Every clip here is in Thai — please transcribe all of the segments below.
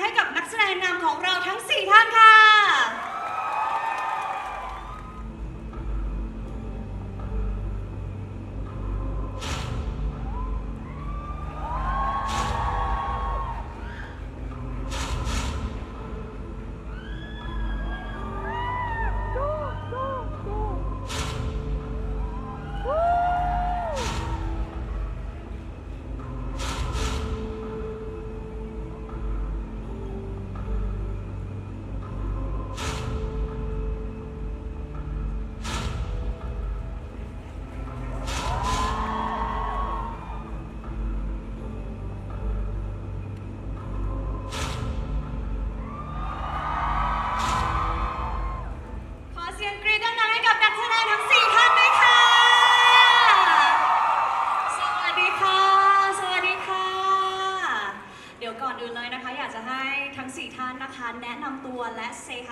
ให้กับนักแสดงนำของเราทั้ง 4 ท่านค่ะ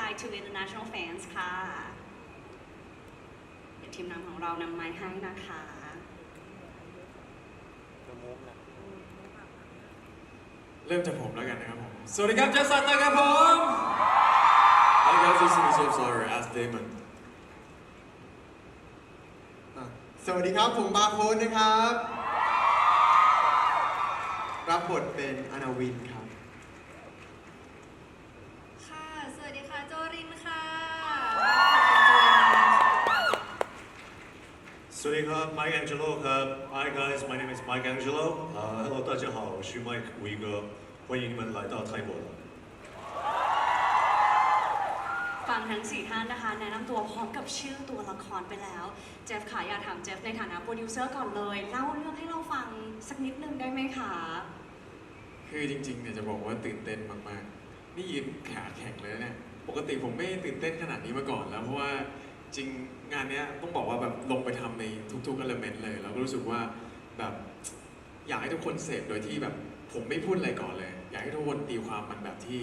hi to international fans ค่ะ เดี๋ยวทีมงานของเรานำไม้ให้นะคะเริ่มจากผมแล้วกันนะครับผม สวัสดีครับเจสันนะครับผม Hi guys, this is James Lawler as Damon อะสวัสดีครับ ผมบาร์โค้ดนะครับ รับบทเป็นอนาวินครับ สวัสดีครับ Mike Angelo ครับ Hi guys my name is Mike Angelo 啊、Hello 大家好我是 Mike 吴一哥欢迎你们来到泰国 ฟังทั้ง 4 ท่านนะคะ แนะนำตัวพร้อมกับชื่อตัวละครไปแล้ว เจฟค่ะอยากถามเจฟในฐานะโปรดิวเซอร์ก่อนเลย เล่าเรื่องให้เราฟังสักนิดนึงได้ไหมคะ คือจริงๆเนี่ยจะบอกว่าตื่นเต้นมากๆ นี่ยืนขาแข็งเลยนะเนี่ย ปกติผมไม่ตื่นเต้นขนาดนี้มาก่อนแล้ว เพราะว่าจริง งานเนี้ยต้องบอกว่าแบบลงไปทำในทุกๆ element เลย แล้วก็รู้สึกว่าแบบอยากให้ทุกคนเสพโดยที่แบบผมไม่พูดอะไรก่อนเลย อยากให้ทุกคนตีความมันแบบที่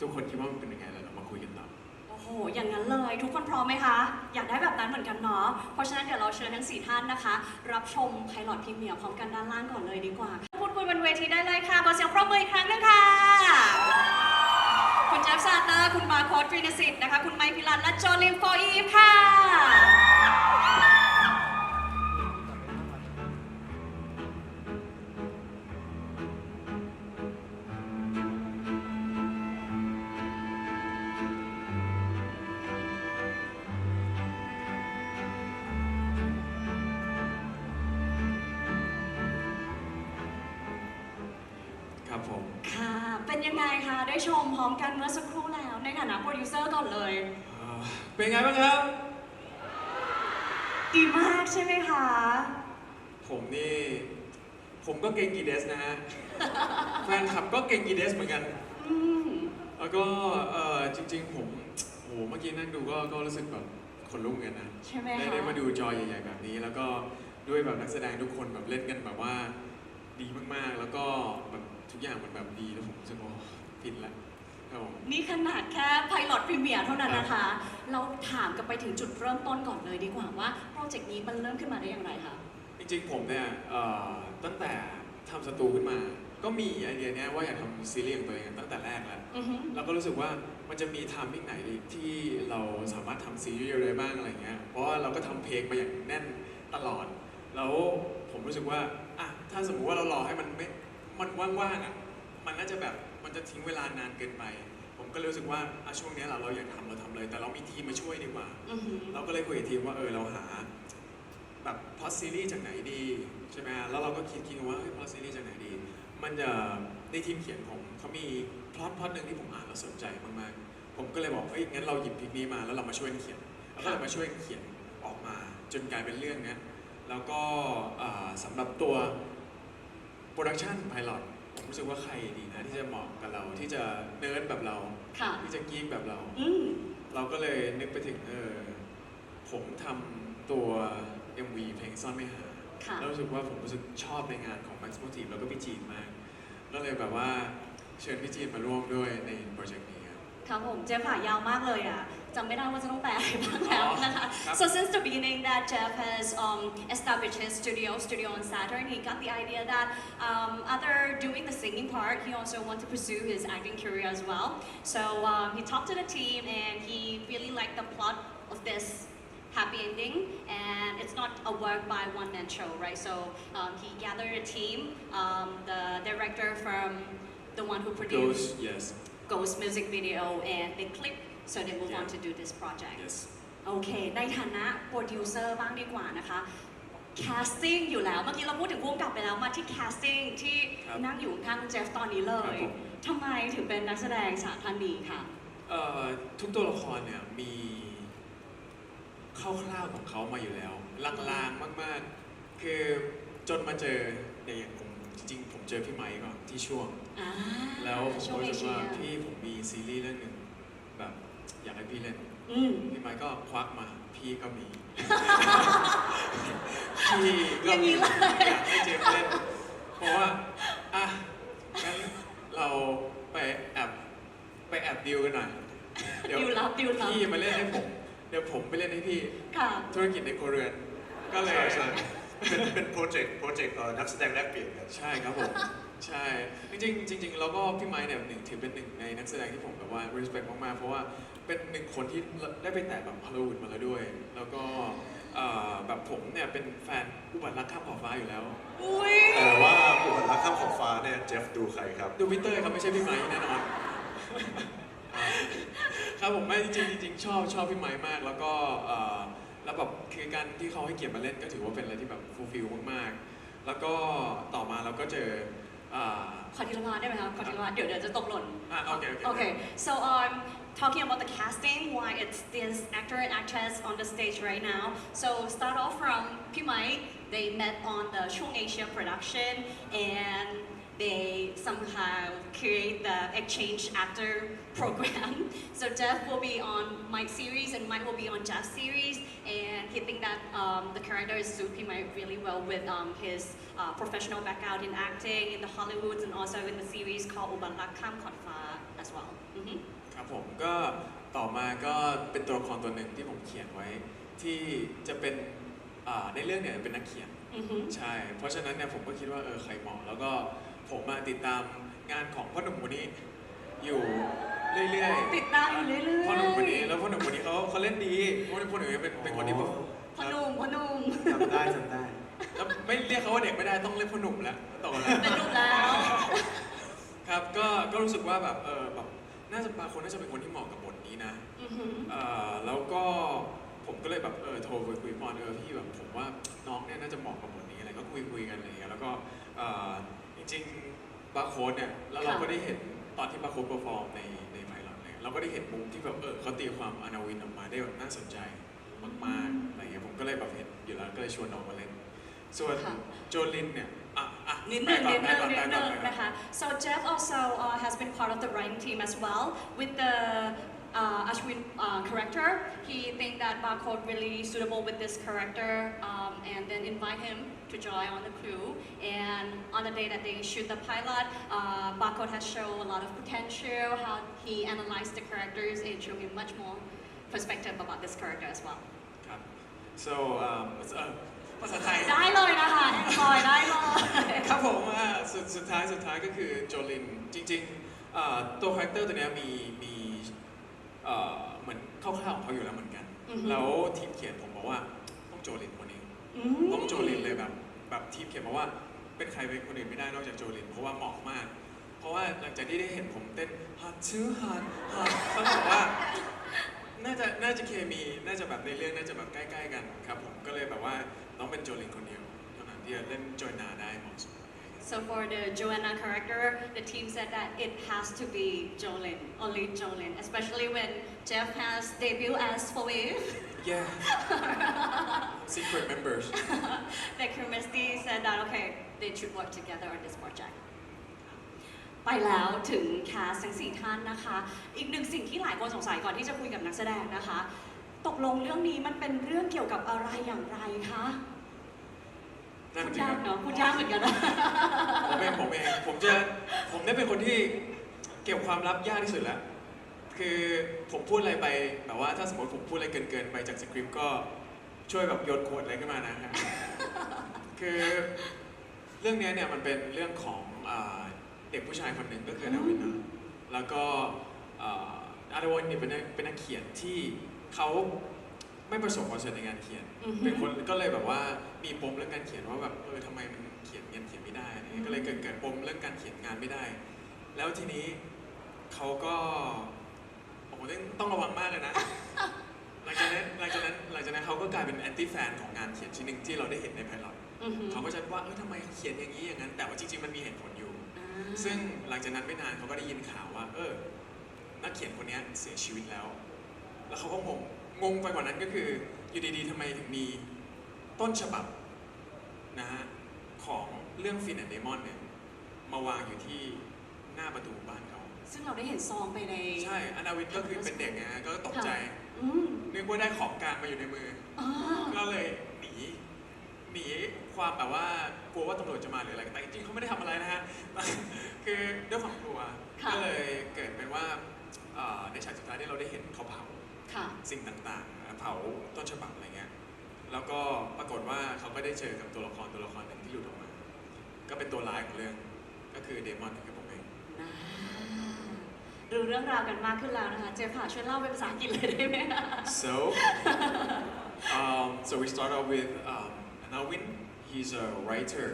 ทุกคนคิดว่ามันเป็นยังไงแล้วเรามาคุยกันต่อ โอ้โห อย่างนั้นเลย ทุกคนพร้อมไหมคะ อยากได้แบบนั้นเหมือนกันเนาะ เพราะฉะนั้นเดี๋ยวเราเชิญทั้ง 4 ท่านนะคะ รับชมไพลอตพรีเมียร์พร้อมกันด้านล่างก่อนเลยดีกว่าพูดคุยบนเวทีได้เลยค่ะขอเสียงปรบมืออีกครั้งหนึงค่ะ คุณแจฟซาเตอร์ คุณมาโคตตรีนสิทธิ์นะคะ คุณไมค์พิรันและโจลิมโฟอีฟค่ะ เป็นยังไงคะ ได้ชมพร้อมกันเมื่อสักครู่แล้ว ในฐานะโปรดิวเซอร์ก่อนเลยเอ่อเป็นไงบ้างครับ ดีมากใช่ไหมคะ ผมนี่ ผมก็เก่งกีเดสนะฮะ แฟนคลับก็เก่งกีเดสเหมือนกัน อืม แล้วก็เอ่อจริง ๆ ผมโหเมื่อกี้นั่งดูก็ก็รู้สึกแบบขนลุกเหมือนกันนะใช่ไหมได้คะได้มาดูจอใหญ่ๆแบบนี้ แล้วก็ด้วยแบบนักแสดงทุกคนแบบเล่นกันแบบว่าดีมากๆ แล้วก็แบบทุ กอย่างมันแบบดีแล้วผมรู้สึกว่าฟินละครับผมนี่ขนาดแค่ไพลอตพรีเมียร์เท่านั้นนะคะ เราถามกันไปถึงจุดเริ่มต้นก่อนเลยดีกว่าว่าโปรเจกต์นี้มันเริ่มขึ้นมาได้อย่างไรคะ จริงๆผมเนี่ยเอ่อตั้งแต่ทำสตูขึ้นมา ก็มีไอเดียเนี้ยว่าอยากทำซีรีส์ของตัวเองตั้งแต่แรกแล้วอือฮึเราก็รู้สึกว่ามันจะมีไทามมิ่งไหนที่เราสามารถทำซีรีส์ได้บ้างอะไรเงี้ยเพราะว่าเราก็ทำเพลงมาอย่างแน่นตลอด แล้วผมรู้สึกว่าอะถ้าสมมุติว่าเรารอให้มันไม่ มันว่างๆอะมันน่าจะแบบมันจะทิ้งเวลานานเกินไป ผมก็เลยรู้สึกว่าอะช่วงเนี้ยเราเราอยากทำเราทำเลย แต่เรามีทีมมาช่วยดีกว่า อือฮึเราก็เลยคุยกับทีมว่าเออเราหาแบบพอดซีรีส์จากไหนดีใช่ไหมฮะแล้วเราก็คิดคิดกันว่าเฮ้ยพอดซีรีส์จากไหนดี มันจะในทีมเขียนผมเขามีพล็อตพล็อตหนึ่งที่ผมอ่านแล้วสนใจมากๆผมก็เลยบอกเฮ้ยงั้นเราหยิบพลิกนี้มาแล้วเรามาช่วยกันเขียนแล้วก็เลยมาช่วยกันเขียนออกมาจนกลายเป็นเรื่องเนี้ยแล้วก็อ่าสำหรับตัว โปรดักชันไพลอตผมรู้สึกว่าใครดีนะที่จะเหมาะกับเราที่จะเนิร์ดแบบเรา ค่ะ ที่จะกีกแบบเรา อืม เราก็เลยนึกไปถึงเออผมทำตัว MV เพลงซ่อนไม่หาค่ะ แล้วรู้สึกว่าผมรู้สึกชอบในงานของ Max Motive แล้วก็พี่จีนมากก็เลยแบบว่าเชิญพี่จีนมาร่วมด้วยในโปรเจกต์นี้ครับ ครับผมเจ๊ฝ่ายาวมากเลยอะ จำไม่ได้ว่าจะต้องแปลอะไรบ้างแล้วนะคะ ครับ so since the beginning that Jeff has um, established his studio studio on Saturn he got the idea that um, other doing the singing part he also want to pursue his acting career as well so um, he talked to the team and he really liked the plot of this happy ending and it's not a work by one man show right so um, he gathered a team um, the director from the one who produced Goes yes Ghost music video and the clip so they move on Yeah. to do this project yes โอเค ในฐานะโปรดิวเซอร์บ้างดีกว่านะคะ casting อยู่แล้ว เมื่อกี้เราพูดถึงวงกลับไปแล้ว มาที่ casting ที่ครับนั่งอยู่ข้างเจฟตอนนี้เลครัย บผม ทำไมถึงเป็นนักแสดงสามท่านนี้ค่ะ เอ่อทุกตัวละครเนี่ยมีคร่าวๆของเขามาอยู่แล้วลางๆมากๆ คือจนมาเจอในอย่างผมจริงๆผมเจอพี่ไมค์ก่อนที่ช่วง อ่าแล้วผมช่วงก็เอรู้สึเชีกยว่าพี่ผมมีซีรีส์เรื่องหนึ่งแบบ อยากให้พี่เล่นอืม พี่ไมค์ก็ควักมา พี่ก็มี พี่ก็อย่างนี้มีเลย อยากให้เจมส์เล่น เพราะว่า อะ งั้นเราไปแอบไปแอบดิวกันหน่อย เดี๋ยวดิวลับดิวลับพี่มาเล่นให้ผม เดี๋ยวผมไปเล่นให้พี่ ค่ะ ธุรกิจในครัวเรือน ก็เลย ใช่ใช่เป็นเป็นโปรเจกต์โปรเจกต์เอ่อนักแสดงแลกเปลี่ยนกัน ใช่ครับผม ใช่ จริงๆจริงๆแล้วก็พี่ไม้เนี่ยหนึ่งถือเป็นหนึ่งในนักแสดงที่ผมแบบว่า respect มากๆ เพราะว่า เป็นหนึ่งคนที่ได้ไปแตะแบบฮอลลีวูดมาแล้วด้วย แล้วก็เอ่อแบบผมเนี่ยเป็นแฟนอุบัติรักข้ามขอบฟ้าอยู่แล้ว อุ้ยแต่ว่าอุบัติรักข้ามขอบฟ้าเนี่ยเจฟดูใครครับ ดูพีเตอร์ครับไม่ใช่พี่ไม้แน่นอน ครับผมไม่จริงๆจริงๆชอบชอบพี่ไม้มาก แล้วก็เอ่อแล้วแบบคือการที่เขาให้เกียรติมาเล่นก็ถือว่าเป็นอะไรที่แบบฟูลฟิลมากๆ แล้วก็ต่อมาเราก็เจออ่า ขอทีละมาได้ไหมคะขอทีละมาเดี๋ยวเดี๋ยวจะตกหล่น อะโอเคโอเค Okay, so um, talking about the casting, why it's this actor and actress on the stage right now. So start off from Pimai, they met on the Chung Asia production and they somehow create the exchange actor program. So Jeff will be on Mike's series and Mike will be on Jeff's series and he think that um, the character is suit Pimai really well with um, his uh, professional background in acting in the Hollywoods and also in the series called Ubalak Kam as well. Mhm. ครับผมก็ต่อมาก็เป็นตัวละครตัวหนึ่งที่ผมเขียนไว้ ที่จะเป็นอ่าในเรื่องเนี่ยเป็นนักเขียน Mhm. ใช่ เพราะฉะนั้นเนี่ยผมก็คิดว่าเออใครเหมาะแล้วก็ผมมาติดตามงานของพ่อหนุ่มคนนี้อยู่เรื่อยๆ ติดตามอยู่เรื่อยๆพ่อหนุ่มคนนี้แล้วพ่อหนุ่มคนนี้เขาเขาเล่นดีพ่อหนุ่มคนนี้เป็นเป็นคนที่แบบพอหนุ่มพอหนุ่มจำได้จำได้แล้วไม่เรียกเขาว่าเด็กไม่ได้ต้องเรียกพ่อหนุ่มแล้วโตแล้วเป็นลูกแล้ว ครับก็ก็รู้สึกว่าแบบเออแบบ น่าจะบางคนน่าจะเป็นคนที่เหมาะกับบทนี้นะอือหือ เอ่อแล้วก็ผมก็เลยแบบเออโทรไปคุยพอนเออพี่แบบผมว่าน้องเนี่ยน่าจะเหมาะกับบทนี้อะไรก็คุยคุยกันอะไรอย่างเงี้ยแล้วก็เอ่อจริงๆบาร์โค้ดเนี่ยแล้วเราก็ได้เห็นตอนที่บาร์โค้ดเปอร์ฟอร์มในในไพลอตเนี่ยเราก็ได้เห็นมุมที่แบบเออเขาตีความอนาวินออกมาได้แบบน่าสนใจมากๆอะไรเงี้ยผมก็เลยแบบเห็นอยู่แล้วก็เลยชวนน้องมาเล่นส่วนค่ะ โจลินเนี่ยอะอะ นิด แป นึ ล ง ก่อ นิ น ด แปล นึง ก่อน นิ แปล ด ก่ นึ อน ง แปลก่อน นะคะ so Jeff also uh, has been part of the writing team as well with the uh, Ashwin uh, character he think that Barcode really suitable with this character um, and then invite him to join on the crew and on the day that they shoot the pilot uh, Barcode has shown a lot of potential how he analyzed the characters and showed him much more perspective about this character as well ครับ so um เอ่อ ภาษาไทย ได้เลยนะคะ enjoy ได้เลย ครับผมอ่าสุดสุดท้ายสุดท้ายก็คือโจลินจริงๆอ่าตัวคาแรคเตอร์ตัวเนี้ยมีมีเอ่อเหมือนคร่าวๆของเขาอยู่แล้วเหมือนกัน อือฮึ แล้วทีมเขียนผมบอกว่าต้องโจลินคนนี้ อืม ต้องโจลินเลยแบบแบบทีมเขียนมาว่าเป็นใครเป็นคนอื่นไม่ได้นอกจากโจลินเพราะว่าเหมาะมาก เพราะว่าหลังจากที่ได้เห็นผมเต้นฮัตชื่อฮัตฮัตต้องบอกว่าน่าจะน่าจะเคมีน่าจะแบบในเรื่องน่าจะแบบใกล้ ๆ กันครับผม ต้องเป็นโจลินคนเดียวเท่านั้นที่จะเล่นโจนาได้เหมาะสม So for the Joanna character, the team said that it has to be Jolin, only Jolin, especially when Jeff has debuted as Fawave. Yeah. Secret members. the chemistry said that okay, they should work together on this project. ไปแล้วถึงแคสทั้งสี่ท่านนะคะ อีกหนึ่งสิ่งที่หลายคนสงสัยก่อนที่จะคุยกับนักแสดงนะคะ ตกลงเรื่องนี้มันเป็นเรื่องเกี่ยวกับอะไรอย่างไรคะ นั่นพูดสิคยารักบเนาะพูดยากเหมือนกันนะผมเองผมเองผมจะผมได้เป็นคนที่เก็บความลับยากที่สุดแล้วคือผมพูดอะไรไปแบบว่าถ้าสมมติผมพูดอะไรเกินๆไปจากสคริปต์ก็ช่วยแบบโยนโค้ดอะไรขึ้นมานะฮะคือเรื่องเนี้ยเนี่ยมันเป็นเรื่องของอาเด็กผู้ชายคนหนึ่งก็คือนาวินนะแล้วก็อ่าอาร์วอนเนี่ยเป็นนักเป็นนักเขียนที่เขา ไม่ประสบความสำเร็จในการเขียน อือฮึ เป็นคนก็เลยแบบว่ามีปมเรื่องการเขียนว่าแบบเออทำไมมันเขียนเงินเขียนไม่ได้อะไรเงี้ยก็เลยเกิดเกิดปมเรื่องการเขียนงานไม่ได้ แล้วทีนี้เขาก็โอ้โหต้องต้องระวังมากเลยนะ หลังจากนั้นหลังจากนั้นหลังจากนั้นเขาก็กลายเป็นแอนตี้แฟนของงานเขียนชิ้นหนึ่งที่เราได้เห็นในไพลอตอือหือเขาก็จะว่าเออทำไมเขียนอย่างนี้อย่างนั้น แต่ว่าจริงๆมันมีเหตุผลอยู่ อ่าซึ่งหลังจากนั้นไม่นานเขาก็ได้ยินข่าวว่า เออ นักเขียนคนเนี้ยเสียชีวิตแล้ว แล้วเขาก็งง งงไปกว่านั้นก็คืออยู่ดีๆทำไมถึงมีต้นฉบับนะฮะของเรื่องฟินแอนเดมอนเนี่ยมาวางอยู่ที่หน้าประตูบ้านเขา ซึ่งเราได้เห็นซองไปใน ใช่อนาวินก็คือเป็นเด็กไงฮะก็ตกใจอืมนึกว่าได้ของกลางมาอยู่ในมืออ่าก็เลยหนีหนีความแบบว่ากลัวว่าตำรวจจะมาหรืออะไรแต่จริงๆเขาไม่ได้ทำอะไรนะฮะ คือด้วยความกลัว ค่ะ ก็เลยเกิดเป็นว่าเอ่อในฉากสุดท้ายที่เราได้เห็นเขาเผา ค่ะ สิ่งต่างๆ เผาต้นฉบับอะไรเงี้ย แล้วก็ปรากฏว่าเขาก็ได้เจอกับตัวละครตัวละครหนึ่งที่หลุดออกมา ก็เป็นตัวร้ายของเรื่อง ก็คือเดมอนคือผมเองอ่ารู้เรื่องราวกันมากขึ้นแล้วนะคะ เจฟค่ะช่วยเล่าเป็นภาษาอังกฤษเลยได้ไหมคะ So, um, so we start off with um, Anawin. He's a writer.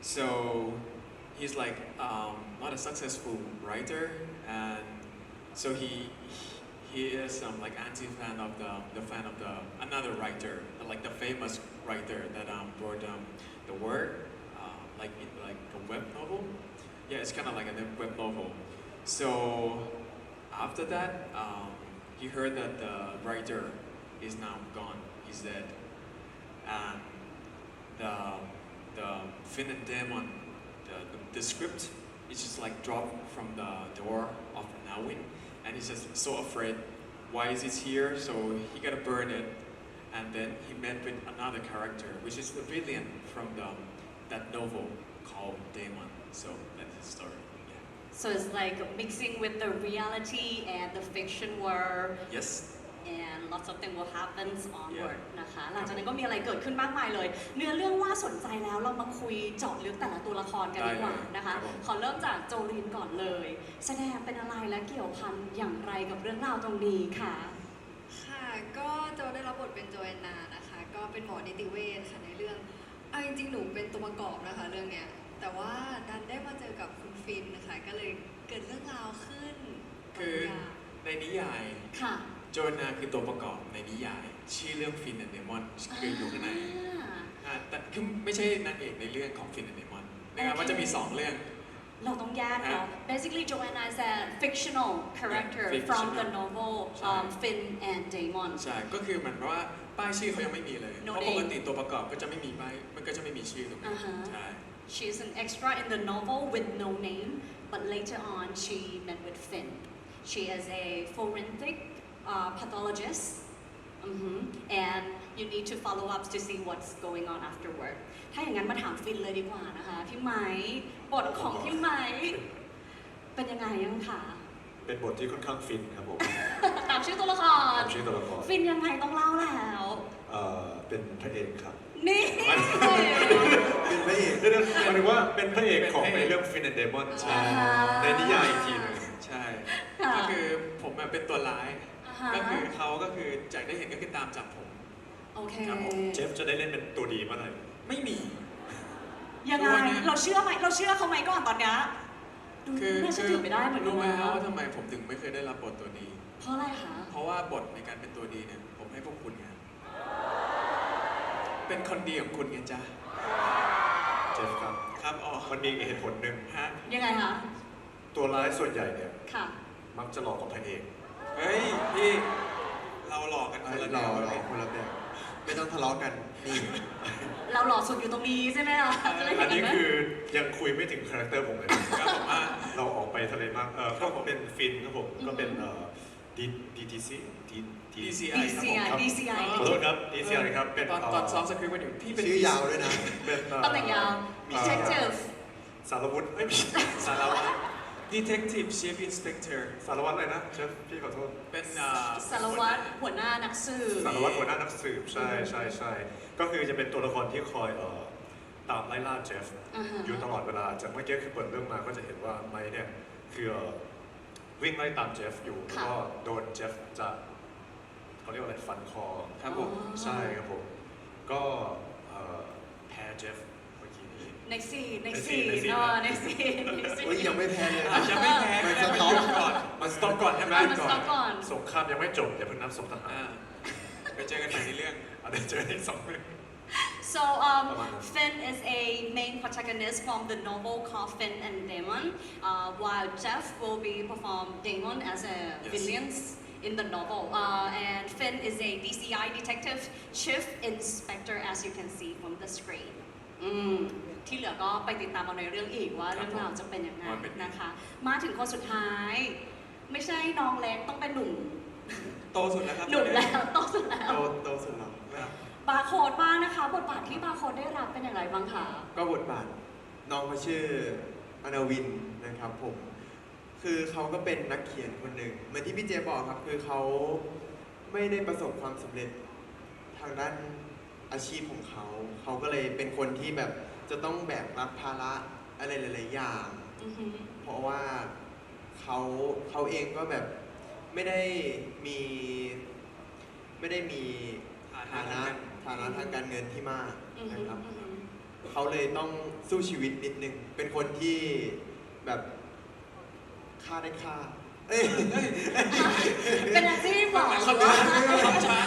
So he's like um, not a successful writer, and so he he is um, like anti-fan of the the fan of the another writer, like the famous writer that um, wrote um, the word uh, like in like a web novel. Yeah, it's kind of like a web novel. So after that, um, he heard that the writer is now gone. He's dead. And the the Finn and Demon, the, the, the script is just like dropped from the door of Nawin, and he's just so afraid. Why is it here? So he gotta burn it, and then he met with another character, which is the villain from the that novel called Demon. So that's his story. Yeah. so it's like mixing with the reality and the fiction world Yes. And lots of things will happen onward Yeah. นะคะหลังจากนั้นก็มีอะไรเกิดขึ้นมากมายเลย เนื้อเรื่องว่าสนใจแล้วเรามาคุยเจาะลึกแต่ละตัวละครกันดีกว่านะคะได้เลยครับผมขอเริ่มจากโจลินก่อนเลย แสดงเป็นอะไรและเกี่ยวพันอย่างไรกับเรื่องราวตรงนี้ค่ะ ค่ะก็โจได้รับบทเป็นโจแอนนานะคะ ก็เป็นหมอนิติเวชค่ะในเรื่องเอาจริงๆหนูเป็นตัวประกอบนะคะเรื่องเนี้ยแต่ว่าดันได้มาเจอกับคุณฟินนะคะก็เลยเกิดเรื่องราวขึ้นคือางอย่างในนิยายค่ะ โจนาคือตัวประกอบในนิยาย ชื่อเรื่องฟินแอนเดมอนคืออยู่ข้างในอ่าอ่าแต่คือไม่ใช่นางเอกในเรื่องของฟินแอนเดมอนนะครับโอเคว่าจะมี 2 เรื่อง เราต้องแยกเนาะ basically Joanna is a fictional character Yeah, from the fictional. novel ใช่ um, Finn and Damon ใช่ ก็คือเหมือนว่าป้ายชื่อเขายังไม่มีเลย No เพราะ name ปกติตัวประกอบก็จะไม่มีป้าย มันก็จะไม่มีชื่อตรงนี้อ่าฮะใช่ She's an extra in the novel with no name, but later on she met with Finn. She is a forensic uh, pathologist, Mhm. and you need to follow up to see what's going on afterward. ถ้าอย่างนั้นมาถามฟินเลยดีกว่านะคะพี่ไม้บทของพี่ไม้เป็นยังไงยังคะเป็นบทที่ค่อนข้างฟินครับผม ตามชื่อตัวละครตามชื่อตัวละคร ฟินยังไงต้องเล่าแล้วเอ่อเป็นพระเอกครับ นี่ เป็นพระเอกเดี๋ยวๆหมายถึงว่าเป็นพระเอกของในเรื่องฟินแอนเดมอนใช่ในนิยายอีกทีหนึงใช่ค่ะก็คือผมอะเป็นตัวร้ายอ่าฮะ ก็คือเขาก็คือจากได้เห็นก็คือตามจับผม โอเค ครับผมเจฟจะได้เล่นเป็นตัวดีเมื่อไหร่ไม่มี ยังไงรู้นะเราเชื่อไหมเราเชื่อเขาไหมก่อนตอนเนี้ยดูคือน่าจะถือไม่ได้เหมือนกัรู้นไหมนะว่าทำไมผมถึงไม่เคยได้รับบทตัวดี เพราะอะไรคะ เพราะว่าบทในการเป็นตัวดีเนี่ยผมให้พวกคุณไงเป็นคนดีของคุณไงจ๊ะเจฟครับ ครับอ๋อมันมีอีกเหตุผลหนึ่งฮะ ยังไงคะ ตัวร้ายส่วนใหญ่เนี่ย ค่ะ มักจะหลอกกับพระเอก เฮ้ยพี่เราหลอกกันคนละแนเราวเราเลยคนละแบบไม่ต้องทะเลาะกันนี่ เราหล่อสุดอยู่ตรงนี้ใช่ไหมคะจะได้เห็อันนกันี้นไหมคือยังคุยไม่ถึงคาแรคเตอร์ผมเลยนะครับผมว่าเราออกไปทะเลมากเออก็เป็นฟินครับผมก็เป็นเอ่อ D- DTC D- D- DCI ครับผม DCI ครับ DCI ขอโทษครับ DCI ครับเป็นตอนตอนซ้อมสคริปต์กันอยู่พี่เป็นชื่อยาวด้วยนะ เป็นเอ่อตำแหน่งยาวเอ่อ detective สารวุฒิเอ้ยไม่ใช่สารวัตรส Detective Chief Inspector สารวัตรอะไรนะเชฟพี่ขอโทษ เป็นอ่าสารวัตรหัวหน้านักสืบ สารวัตรหัวหน้านักสืบใช่ใช่ใช่ก็คือจะเป็นตัวละครที่คอยเอ่อตามไล่ล่าเจฟอ่าฮะ อยู่ตลอดเวลาจากเมื่อกี้คือเปิดเรื่องมาก็จะเห็นว่าไมค์เนี่ยคือเอ่อวิ่งไล่ตามเจฟอยู่แล้วก็โดนเจฟจะเขาเรียกว่าอะไรฟันคอครับผมใช่ครับผมก็เอ่อแพ้เจฟ เมื่อกี้นี้ ในซีนใน ในซี ซี น น ในซีน เออในซีนในซี โอ้ย น ยังไม่แพ้เลย อาจจะไม่แพ้ มัน ก็ ส ได้ ต็อป มันก่อนมันสต็อปก่อนใช่ไหม เอามาสต็อปก่อน สงครามยังไม่จบอย่าเพิ่งนับศพทหาร อ่าไปเจอกันใหม่ในเรื่อง อันนี้เจออีกสองเรื่อง So um, Come on. Finn is a main protagonist from the novel called Finn and Damon, uh, while Jeff will be perform Damon as a Yes. villain in the novel. Uh, and Finn is a DCI detective chief inspector, as you can see from the screen. อืม ที่เหลือก็ไปติดตามเอาในเรื่องอีกว่าครับเรื่องราวจะเป็นยังไงว่าเป็นไงนะคะ มาถึงคนสุดท้าย ไม่ใช่น้องเล็กต้องเป็นหนุ่มโตสุดแล้วครับหนุ่มแล้วโตสุดแล้วโตโตสุดแล้วครับบาร์โค้ดบ้างนะคะ บทบาทที่บาร์โค้ดได้รับเป็นอย่างไรบ้างคะก็บทบาทน้องเขาชื่ออนาวินนะครับผม คือเขาก็เป็นนักเขียนคนหนึ่งเหมือนที่พี่เจบอกครับคือเขาไม่ได้ประสบความสำเร็จทางด้านอาชีพของเขา เขาก็เลยเป็นคนที่แบบ จะต้องแบกรับภาระอะไรหลาย ๆ อย่าง อือหือเพราะว่าเขาเขาเองก็แบบไม่ได้มีไม่ได้มีฐานะฐานะทางการเงินที่มากอือหืนะอครับ อือหือเขาเลยต้องสู้ชีวิตนิดนึง เป็นคนที่แบบฆ่าได้ฆ่า เอ้ยเป็นอาชีพเหรอคำช้าคำช้า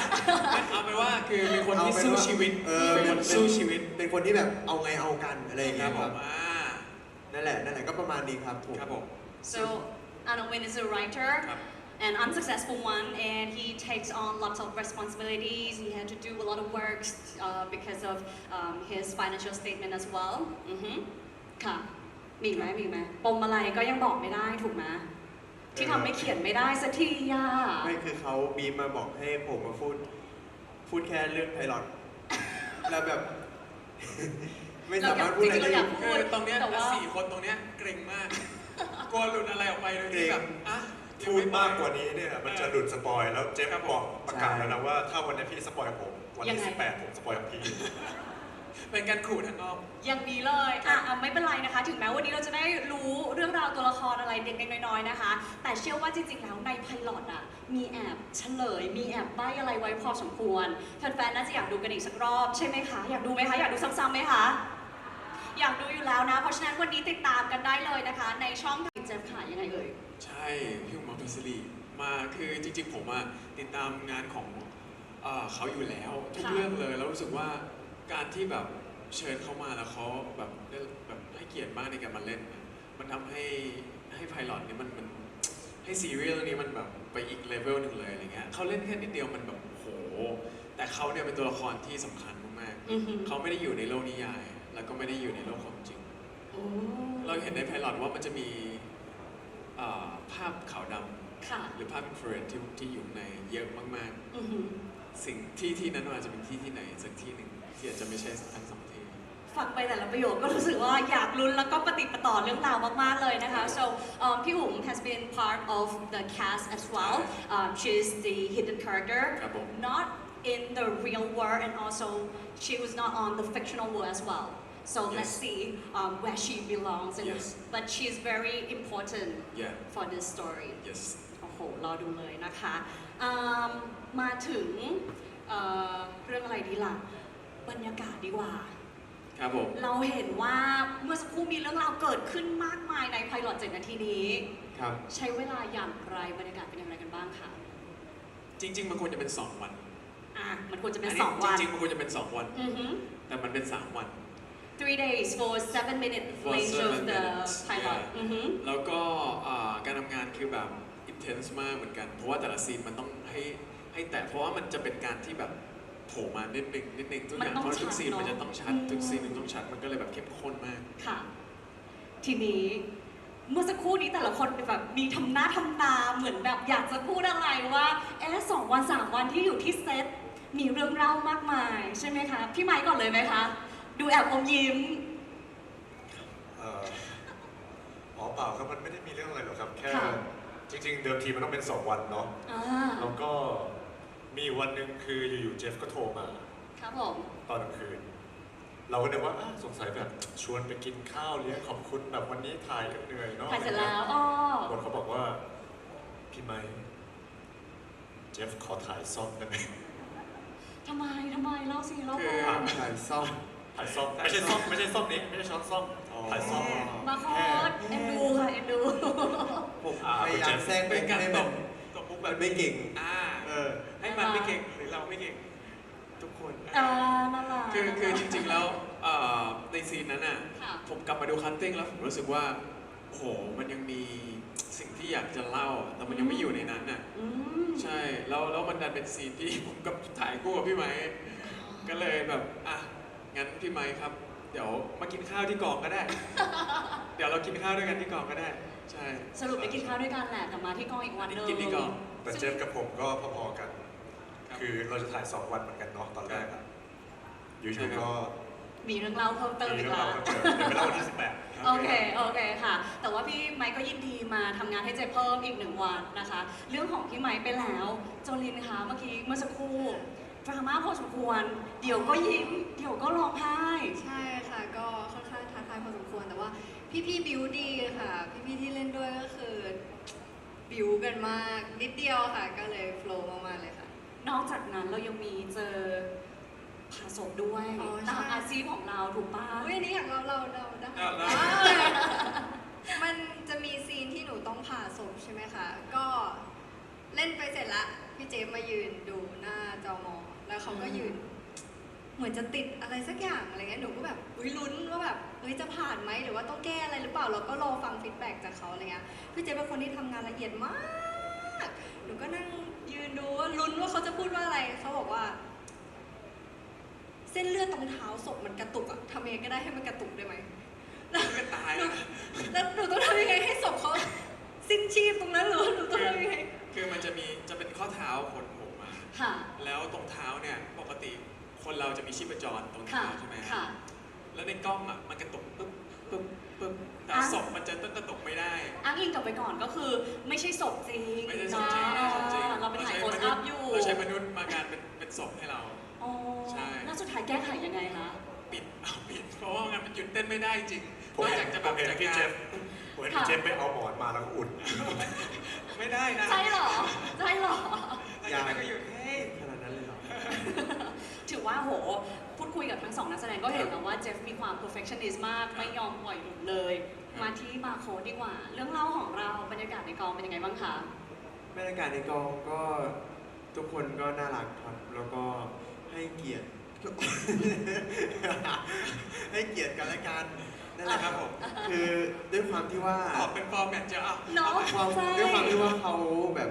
เอาเป็นว่าคือเป็นคนที่สู้ชีวิตเออเป็นคนสู้ชีวิต เป็นคนที่แบบเอาไงเอากันอะไรอย่างคเงี้รับยผครัมบอ่านั่นแหละนั่นแหละก็ประมาณนี้ครับผมครับผม So Anowin is a writer, ครับ an unsuccessful one, and he takes on lots of responsibilities. He had to do a lot of work uh, because of um, his financial statement as well. อือฮึค่ะมีอีกไหมมีอีกไหมปมอะไรก็ยังบอกไม่ได้ถูกไหม ที่ทำให้เขียนไม่ได้สักทีอะไม่คือเขาบีบมาบอกให้ผมมาพูด พูดแค่เรื่องไพลอตแล้วแบบ ไม่สามารถพูดอะไรเราได้อยากอีกพูดคือตรงเนี้ยแต่ว่าสี่คนตรงเนี้ยเกรงมากกลัวหลุดอะไรออกไปโดยที่เกรงแบบอะยังพูดไบมากกว่านี้เนี่ยมันจะหลุดสปอยแล้วเจฟครับผมบอกประกาศแล้วนะว่าถ้าวันนี้พี่สปอยผมวันยัที่งไงสิบแปดผมสปอยกับพี่ เป็นการขู่ทางอ้อม อย่างนี้เลยอะอะไม่เป็นไรนะคะ ถึงแม้วันนี้เราจะได้รู้เรื่องราวตัวละครอะไรเด็กๆน้อยๆนะคะ แต่เชื่อว่าจริงๆแล้วในไพลอตอะ มีแอบเฉลย มีแอบใบอะไรไว้พอสมควรแฟนๆน่าจะอยากดูกันอีกสักรอบใช่ไหมคะ อยากดูไหมคะ อยากดูซ้ำๆไหมคะ อยากดูอยู่แล้วนะ เพราะฉะนั้นวันนี้ติดตามกันได้เลยนะคะ ในช่องทางเจฟค่ะยังไงเอ่ย ใช่ พี่อุ๋มมาพิศรีมาคือจริงๆ ผมอะติดตามงานของเอ่อเขาอยู่แล้วทุกค่ะ เรื่องเลย แล้วรู้สึกว่า การที่แบบเชิญเขามาแล้วเขาแบบได้แบบให้เกียรติมากในการมาเล่นเนี่ยมันทำให้ให้ไพลอตนี้มันมันให้ซีรีส์เรื่องนี้มันแบบไปอีกเลเวลหนึ่งเลยอะไรเงี้ยเขาเล่นแค่นิดเดียวมันแบบโห แต่เขาเนี่ยเป็นตัวละครที่สำคัญมากอือหือ ๆเขาไม่ได้อยู่ในโลกนิยาย แล้วก็ไม่ได้อยู่ในโลกความจริง โอ้เราเห็นในไพลอตว่ามันจะมีเอ่อภาพขาวดำค่ะหรือภาพอินฟลูเรนที่ที่อยู่ในเยอะมากอือหือ ๆ สิ่งที่ที่นั้นมันอาจจะเป็นที่ที่ไหนสักที่หนึ่ง ที่อาจจะไม่ใช่ทั้งสองที่ ฟังไปแต่ละประโยคก็รู้สึกว่าอยากลุ้นแล้วก็ปฏิปต่อเรื่องราวมาก ๆ เลยนะคะ so um, พี่หุม has been part of the cast as well um, she's the hidden character ครับผม not in the real world and also she was not on the fictional world as well so let's Yes. see um, where she belongs in Yes. but she's very important yeah for this story yes โอ้โห รอดูเลยนะคะอืมมาถึงเอ่อเรื่องอะไรดีล่ะ บรรยากาศดีกว่า ครับผมเราเห็นว่าเมื่อสักครู่มีเรื่องราวเกิดขึ้นมากมายในไพลอตเจ็ดนาทีนี้ ครับ ใช้เวลาอย่างไรบรรยากาศเป็นอย่างไรกันบ้างคะจริง ๆ มันควรจะเป็น 2 วันอะมันควรจะเป็นอัสองวัน จริงๆมันควรจะเป็น 2 วัน อือฮึ แต่มันเป็น 3 วัน three days for seven minute For range of seven the minutes, pilot yeah. อือฮึ แล้วก็อ่าการทำงานคือแบบ intense มากเหมือนกัน เพราะว่าแต่ละซีนมันต้องให้ให้แต่เพราะว่ามันจะเป็นการที่แบบ โผล่มานิดนึงนิดนึงทุกอย่างมันต้องเพราะทุกซีนชัดเนอะมันจะต้องชัดอืมทุกซีนมันต้องชัดมันก็เลยแบบเข้มข้นมากค่ะ ทีนี้เมื่อสักครู่นี้แต่ละคนแบบมีทำหน้าทำตาเหมือนแบบอยากจะพูดอะไรว่าเอ๊ะสองวันสามวันที่อยู่ที่เซตมีเรื่องเล่ามากมาย ใช่ไหมคะพี่ไมค์ก่อนเลยไหมคะดูแอบอมยิ้มเอ่ออ๋อเปล่าครับมันไม่ได้มีเรื่องอะไรหรอกครับ แค่ค่ะจริง ๆ เดิมทีมันต้องเป็น2วันเนาะอ่า แล้วก็ มีวันหนึ่งคืออยู่ๆเจฟก็โทรมา ครับผม ตอนกลางคืน เราก็นึกว่าอ้าวสงสัยแบบชวนไปกินข้าวเลี้ยงขอบคุณแบบวันนี้ถ่ายกันเหนื่อยเนาะถ่ายเสร็จแล้วอ้อ บนเขาบอกว่า พี่ไมค์เจฟขอถ่ายซ่อมได้ไหมทำไมทำไมเล่าสิเล่าคืก่ออนถ่ายซ่อม ถ่ายซ่อมไม่ใช่ซ่อมไม่ใช่ซ่อมนี้ไม่ใช่ช้อนซ่อมอ๋อ ถ่ายซ่อม มาโคตเอ็นดูค่ะเอ็นดู ผมอ่าพยายามแทรกไปเป็นการให้ตมันบตบมุกแบมับนไม่เก่ง อ่า เออ ให้มันไม่เก่งหรือเราไม่เก่งทุกคนอ่านั่นแหละ คือคือจริงๆแล้วเอ่อในซีนนั้นอะค่ะ ผมกลับมาดูคัตติ้งแล้วผมรู้สึกว่าโอ้โหมันยังมีสิ่งที่อยากจะเล่าอะแต่มันยังไม่อยู่ในนั้นน่ะ อืม ใช่ แล้วแล้วมันดันเป็นซีนที่ ผมกับถ่ายคู่กับพี่ไม้ก็เลยแบบอะงั้นพี่ไม้ครับ เดี๋ยวมากินข้าวที่กองก็ได้ เดี๋ยวเรากินข้าวด้วยกันที่กองก็ได้ ใช่ สรุปไปกินข้าวด้วยกันแหละแต่มาที่กองอีกวันหนึงกินที่กอง แต่เจฟกับผมก็พอๆกัน ครับคือเราจะถ่าย2วันเหมือนกันเนาะตอนแรกอะอใช่ยู่ครับๆก็มีเรื่องเล่าเพิ่มเติมมีอีกเรื่องแล้ราววเพิ่มเติมเดี๋ยวไปเล่าวันที่18โอเค โอเคค่ะ แต่ว่าพี่ไมค์ก็ยินดีมาทำงานให้เจเพิ่มอีกหนึ่งวันนะคะ เรื่องของพี่ไมค์ไปแล้วโจลินคะเมื่อกี้เมื่อสักครู่ดราม่าพอสมควร เดี๋ยวก็ยิ้ม เดี๋ยวก็ร้องไห้ ใช่ค่ะก็ค่อนข้างท้าทายพอสมควรแต่ว่าพี่ๆบิวดีค่ะ พี่ๆที่เล่นด้วยก็คือบิวกันมากนิดเดียวค่ะ ก็เลยโฟล์มากๆเลยค่ะ นอกจากนั้นเรายังมีเจอผ่าศพด้วยอ๋อใช่ ตามอาชีพของเราถูกปะ อุ้ยอันนี้อยากเราเราเราได้เราเรามันจะมีซีนที่หนูต้องผ่าศพใช่ไหมคะ ก็เล่นไปเสร็จละพี่เจมมายืนดูหน้าจอมอ แล้วเขาก็ยืน เหมือนจะติดอะไรสักอย่างอะไรเงี้ยหนูก็แบบอุ้ยลุ้นว่าแบบเฮ้ยจะผ่านไหมหรือว่าต้องแก้อะไรหรือเปล่าเราก็รอฟังฟีดแบ็กจากเขาอะไรเงี้ยพี่เจมเป็นคนที่ทำงานละเอียดมาก หนูก็นั่งยื นดูว่าลุ้นว่าเขาจะพูดว่าอะไรเขาบอกว่า เส้นเลือดตรงเท้าศพมันกระตุกอะทำยังไงก็ได้ให้มันกระตุกได้ไหมก็ตายแล้วแล้วหนูต้องทำยังไงให้ศพเขาสิ้นชีพตรงนั้นเหรือหนูต้องทำยังไงคือมันจะมีจะเป็นข้อเท้าคนโผล่มาค่ะ แล้วตรงเท้าเนี่ยปกติคนเราจะมีชีพจรตรงค่ะเท้าใช่ไหมค่ะแล้วในกล้องอะมันกระตุกปึ๊บปึ๊บ ปึ๊บแต่อะศพมันจะต้องกระตุกไม่ได้ อ้างอิงกลับไปก่อนก็คือไม่ใช่ศพจริงไม่ใช่ศพจริงไม่ใช่ศพจริงเนอะเราไปถ่ายโคใช้สอัพอยู่เราใช้มนุษย์มาการเป็นเป็นศพให้เราอ๋อใช่แล้วสุดท้ายแก้ไขยังไงคะปิดเอาปิดเพราะว่างั้นมันหยุดเต้นไม่ได้จริงผมนอกเห็จากนจะแบผบมเห็นจัดพี่กาเจรฟผมเห็นพี่เจฟไปเอาหมอนมาแล้วก็อุ่นไม่ได้นะใช่เหรอใช่เหรอแล้วจากนั้นก็หยุดเฮ้ยขนาดนั้นเลยเหรอถือว่าโห พูดคุยกับทั้งสองนักแสดงก็เห็นแล้วว่าเจฟมีความ perfectionist มาก ไม่ยอมปล่อยหลุดเลย มาที่บาร์โค้ดดีกว่า เรื่องเล่าของเราบรรยากาศในกองเป็นยังไงบ้างคะ บรรยากาศในกองก็ทุกคนก็น่ารักครับ แล้วก็ให้เกียรติ ให้เกียรติกันและกันนั่นแหละครับผมคือด้วยความที่ว่าตอบเป็นฟอร์แมตจะเอาเนาะความใช่ ด้วยความที่ว่าเขาแบบ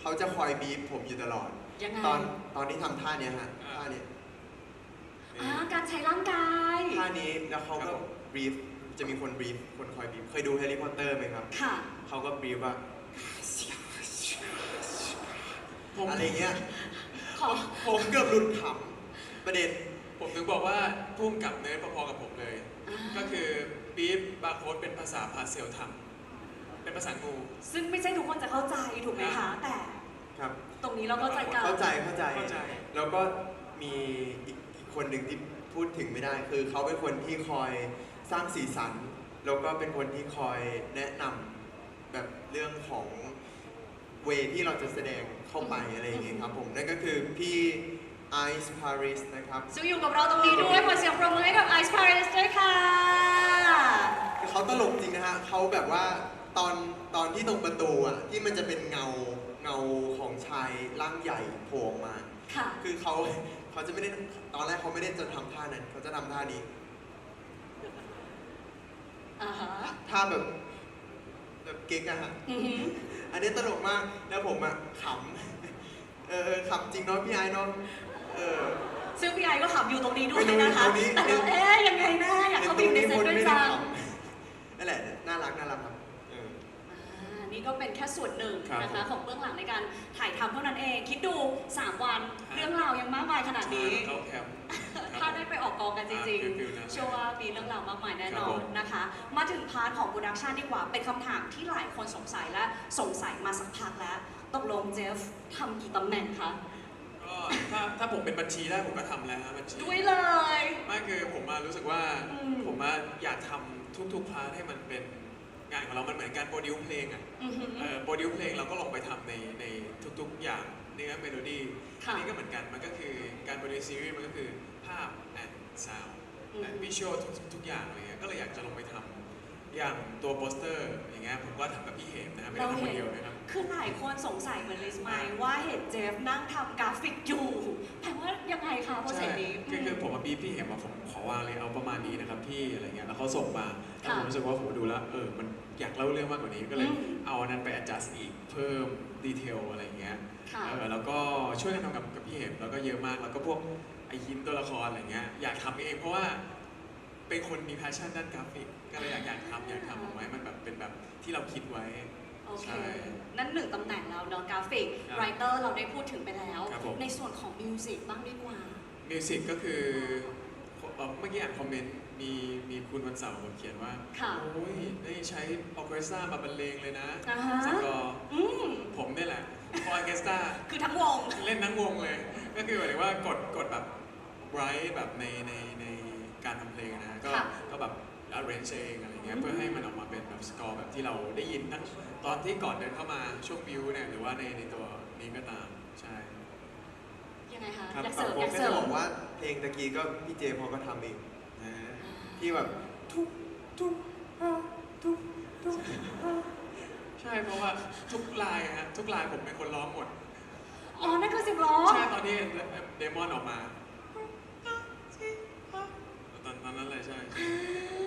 เขาจะคอยบีบผมอยู่ตลอด ยังไง ตอนตอนที่ทำท่าเนี้ยฮะท่าเนี้ย อ่าการใช้ร่างกาย ท่านี้แล้วเขาก็บีบจะมีคนบีบคนคอยบีบเคยดูแฮร์รี่พอตเตอร์ไหมครับ ค่ะ เขาก็บีบว่าผมอะไรเงี้ยขอ ผมเกือบหลุดขำประเด็น ผมถึงบอกว่าพุ่มกับเนื้อพอๆกับผมเลย อ่า ก็คือบีฟบาร์โค้ดเป็นภาษาพาเซลทำเป็นภาษางู ซึ่งไม่ใช่ทุกคนจะเข้าใจถูกไหมคะ แต่ครับ ตรงนี้เราเข้าใจกัน เข้าใจเข้าใจ เข้าใจ แล้วก็มีอีกอีก คนหนึ่งที่พูดถึงไม่ได้ คือเขาเป็นคนที่คอยสร้างสีสัน แล้วก็เป็นคนที่คอยแนะนำแบบเรื่องของเวที่เราจะแสดงเข้าไปอะไรอย่างเงี้ยครับผมนั่นก็คือพี่ไอซ์พาริสนะครับ ซึ่งอยู่กับเราตรงนี้ด้วยขอเสียงปรบมือให้กับ Ice Paris ด้วยค่ะเขาตลกจริงนะฮะเขาแบบว่าตอนตอนที่ตรงประตูอะที่มันจะเป็นเงาเงาของชายร่างใหญ่โผล่ออกมา ค่ะ คือเขา เขาจะไม่ได้ตอนแรกเขาไม่ได้จะทำท่านั้น เขาจะทำท่านี้อ่าฮะท่าแบบแบบเก๊กอะฮะอือหืออันนี้ตลกมากแล้วผมอะขำเออเออขำจริงเนาะพี่ไอ้เนาะเออ ซึ่งพี่ไอก็ขับอยู่ตรงนี้ด้วยไม่รู้นะคะตรงนี้ แต่เราเอ๊ยยังไงนะอยากเข้าไปอยู่ในเซตด้วยจัง นั่นแหละ น่ารัก น่ารักครับเอออ่า นี่ก็เป็นแค่ส่วนหนึ่งครับนะคะของเบื้องหลังในการถ่ายทำเท่านั้นเอง คิดดู 3 วันครับเรื่องราวยังมากมายขนาดนี้เข้าแคมป์ถ้าได้ไปออกกองกันจริงอ่าฟิลๆนั้นๆเชื่อว่ามีเรื่องราวมากมายแน่นครัอบผนมนะคะ มาถึงพาร์ทของโปรดักชันดีกว่า เป็นคำถามที่หลายคนสงสัยและสงสัยมาสักพักแล้ว ตกลงเจฟทำกี่ตำแหน่งคะก็ถ้าถ้าผมเป็นบัญชีได้ผมก็ทำแล้วฮะบัญชีด้วยเลยไม่คือผมมารู้สึกว่าอืมผมมาอยากทำทุกๆพาร์ทให้มันเป็น งานของเรามันเหมือนการโปรดิวเพลงอะอือหือ เออโปรดิวเพลงเราก็ลองไปทำในในทุกๆอย่างเนื้อเมโลดี้ค่ะอันนี้ก็เหมือนกันมันก็คือการโปรดิวซีรีส์มันก็คือภาพแอนด์ซาวด์อืมแอนด์วิชวลทุกทุกอย่างอะไรเงี้ยก็เลยอยากจะลองไปทำอย่างตัวโปสเตอร์อย่างเงี้ยผมก็ทำกับพี่เหมนะครับไม่ได้ทำคนเดียวนะครับ คือหลายคนสงสัยเหมือนลิสไหมว่าเห็นเจฟนั่งทำกราฟิกอยู่แต่ว่ายังไงคะโปรเจใช่กต์นี้ คือคือผมมาบีบพี่เห็นว่าผมขอวางเลยเอาประมาณนี้นะครับพี่อะไรเงี้ยแล้วเขาส่งมาแล้วค่ะผมรู้สึกว่าผมดูแล้วเออมันอยากเล่าเรื่องมากกว่านี้ก็เลยอืมเอาอันนั้นไป adjust อีกเพิ่มดีเทลอะไรเงี้ยค่ะเออแล้วก็ช่วยกันทำกับกับพี่เห็นแล้วก็เยอะมากแล้วก็พวกไอฮินตัวละครอะไรเงี้ยอยากทำเองเพราะว่าเป็นคนมี passion ด้านกราฟิก ก็เลยอยากอยากทำอยากทำออกมาให้มันแบบเป็นแบบที่เราคิดไว้ โอเค ใช่นั่นหนึ่งตำแหน่งแล้วเนาะกราฟิกครับไรเตอร์เราได้พูดถึงไปแล้ว ครับผม ในส่วนของมิวสิกบ้างดีกว่า มิวสิกก็คือเอ่อเมื่อกี้อ่านคอมเมนต์มีมีคุณวันเสาร์ผมเขียนว่า ค่ะโอ้ยได้ใช้ออเคสตรามาบรรเลงเลยนะอ่าฮะ สกอร์อืมผมนี่แหละพอออเคสตราคือทั้งวง เล่นทั้งวงเลย ก็คือหมายถึงว่ากดกดแบบไรท์แบบในในในการทำเพลงนะ ก็ค่ะ ก็แบบ arrange เองอะไรเงี้ยอืมเพื่อให้มันออกมาเป็นแบบสกอร์แบบที่เราได้ยินทั้งตอนที่ก่อนเดินเข้ามาช่วงบิวเนี่ยหรือว่าในในตัวนี้ก็ตามใช่ ยังไงคะครับ อยากเสริมผมอยากแค่เสริจะมบอกว่าเพลงตะกี้ก็พี่เจพอก็ทำเองนะที่แบบทุกทุกอะทุกทุกอะใช่เพราะว่าทุกลายฮะทุกลายผมเป็นคนร้องหมด อ๋อ นั่นคือเสียงร้อง ใช่ตอนที่เดมอนออกมาตอนตอนนั้นเลยใช่ Ah, okay.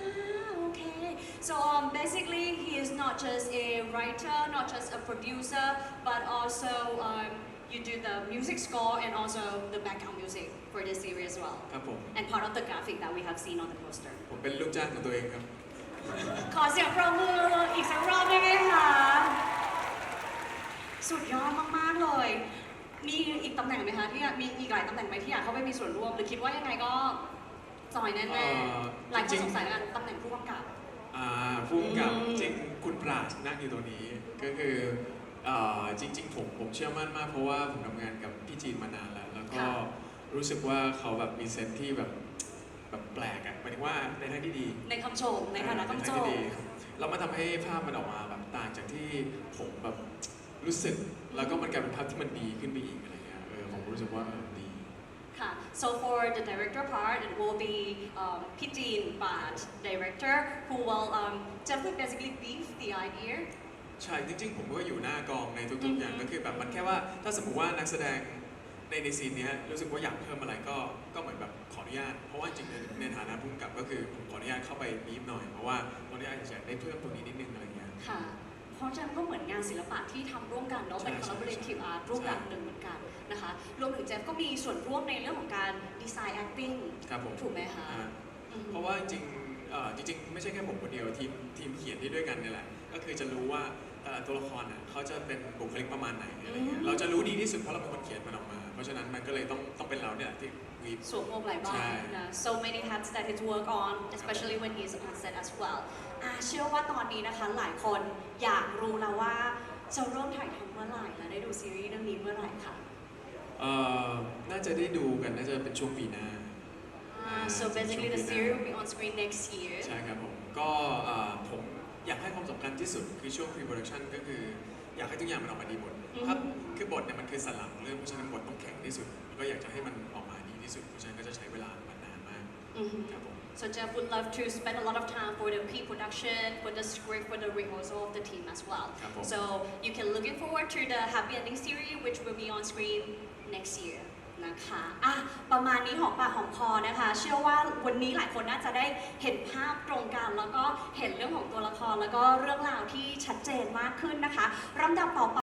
So um, basically, he is not just a writer, not just a producer, but also um, you do the music score and also the background music for this series as well. ครับผม And part of the graphic that we have seen on the poster. ผมเป็นลูกจ้างของตัวเองครับ ขอเสียงปรบมืออีกสักรอบได้ไหมคะ สุดยอดมาก ๆ เลย มีอีกตำแหน่งไหมคะที่อยากมีอีกหลายตำแหน่งไหมที่อยากเข้าไปมีส่วนร่วม หรือคิดว่ายังไงก็จอยแน่เอ่อๆหลายคจรินงๆ สงสัยกันตำแหน่งผู้กำกับ อ่าพุ่มกับอืมจริงคุณปราชนั่งอยู่ตรงนี้ก็คือเอ่อจริง ๆ ผมผมเชื่อมั่นมากเพราะว่าผมทำงานกับพี่จีนมานานแล้ว แล้วก็รู้สึกว่าเขาแบบมีเซนส์ที่แบบแบบแปลกอะหมายถึงว่าในทางที่ดี ในคำชมในฐานะคำชใทงมที่ดีเรามาทำให้ภาพมันออกมาแบบต่างจากที่ผมแบบรู้สึก แล้วก็มันกลายเป็นภาพที่มันดีขึ้นไปอีกอะไรเงี้ยเออผมรู้สึกว่าเออดี ค่ะ so for the director part it will be um, Pijin Bat director who will um, just basically brief the idea ใช่จริงๆ ผมก็อยู่หน้ากองในอืทุมกๆอย่างก็คือแบบมันแค่ว่าถ้าสมมติว่านักแสดงในในซีนเนี้ยรู้สึกว่าอยากเพิ่มอะไรก็ก็เหมือนแบบขออนุญาต เพราะว่าจริงๆในในฐานะผู้กำกับก็คือผมขออนุญาตเข้าไปบีบหน่อย เพราะว่าตอนนี้อาจจะอยากได้เพิ่มตรงนี้นิดนึงอะไรเงี้ยค่ะเพราะฉะนั้นก็เหมือนงานศิลปะที่ทำร่วมกันเนาะเป็นใช่ collaborative ใช่ art รูปแบบหนึ่งเหมือนกัน นะคะ รวมถึงเจฟก็มีส่วนร่วมในเรื่องของการดีไซน์ acting ครับผมถูกไหมคะอ่าอืม เพราะว่าจริงๆเอ่อจริงๆ ไม่ใช่แค่ผมคนเดียวทีมทีมเขียนที่ด้วยกันเนี่ยแหละ ก็คือจะรู้ว่าแต่ละตัวละครน่ะเขาจะเป็นบุคลิกประมาณไหนอะไรเงี้อืยม เราจะรู้ดีที่สุดเพราะเราเป็นคนเขียนมันออกมา เพราะฉะนั้นมันก็เลยต้องต้องเป็นเราเนี่ยแหละที่วีบสวมหมวกหลายใบใช่ นะ so many hats that he's work on especially when he's on set as well อ่าเชื่อว่าตอนนี้นะคะหลายคนอยากรู้แล้วว่าจะเริ่มถ่ายทำเมื่อไหร่และได้ดูซีรีส์เรื่องนี้เมื่อไหร่ค่ะ เอ่อน่าจะได้ดูกันน่าจะเป็นช่วงปีหน้า Ah, so basically the series will be on screen next year ใช่ครับผม ก็เอ่อผมอยากให้ความสำคัญที่สุดคือช่วง pre-production ก็คืออยากให้ทุกอย่างมันออกมาดีหมดอืม ครับคือบทเนี่ยมันคือสลักเรื่องเพราะฉะนั้นบทต้องแข็งที่สุดแล้วก็อยากจะให้มันออกมาดีที่สุดเพราะฉะนั้นก็จะใช้เวลามันนานมากอือฮึครับผม So Jeff would love to spend a lot of time for the pre-production, for the script, for the rehearsal of the team as well. ครับผม So you can looking forward to the Happy Ending series, which will be on screen next year. นะคะอะประมาณนี้หอมปากหอมคอนะคะ เชื่อว่าวันนี้หลายคนน่าจะได้เห็นภาพตรงกัน แล้วก็เห็นเรื่องของตัวละคร แล้วก็เรื่องราวที่ชัดเจนมากขึ้นนะคะลำดับต่อไป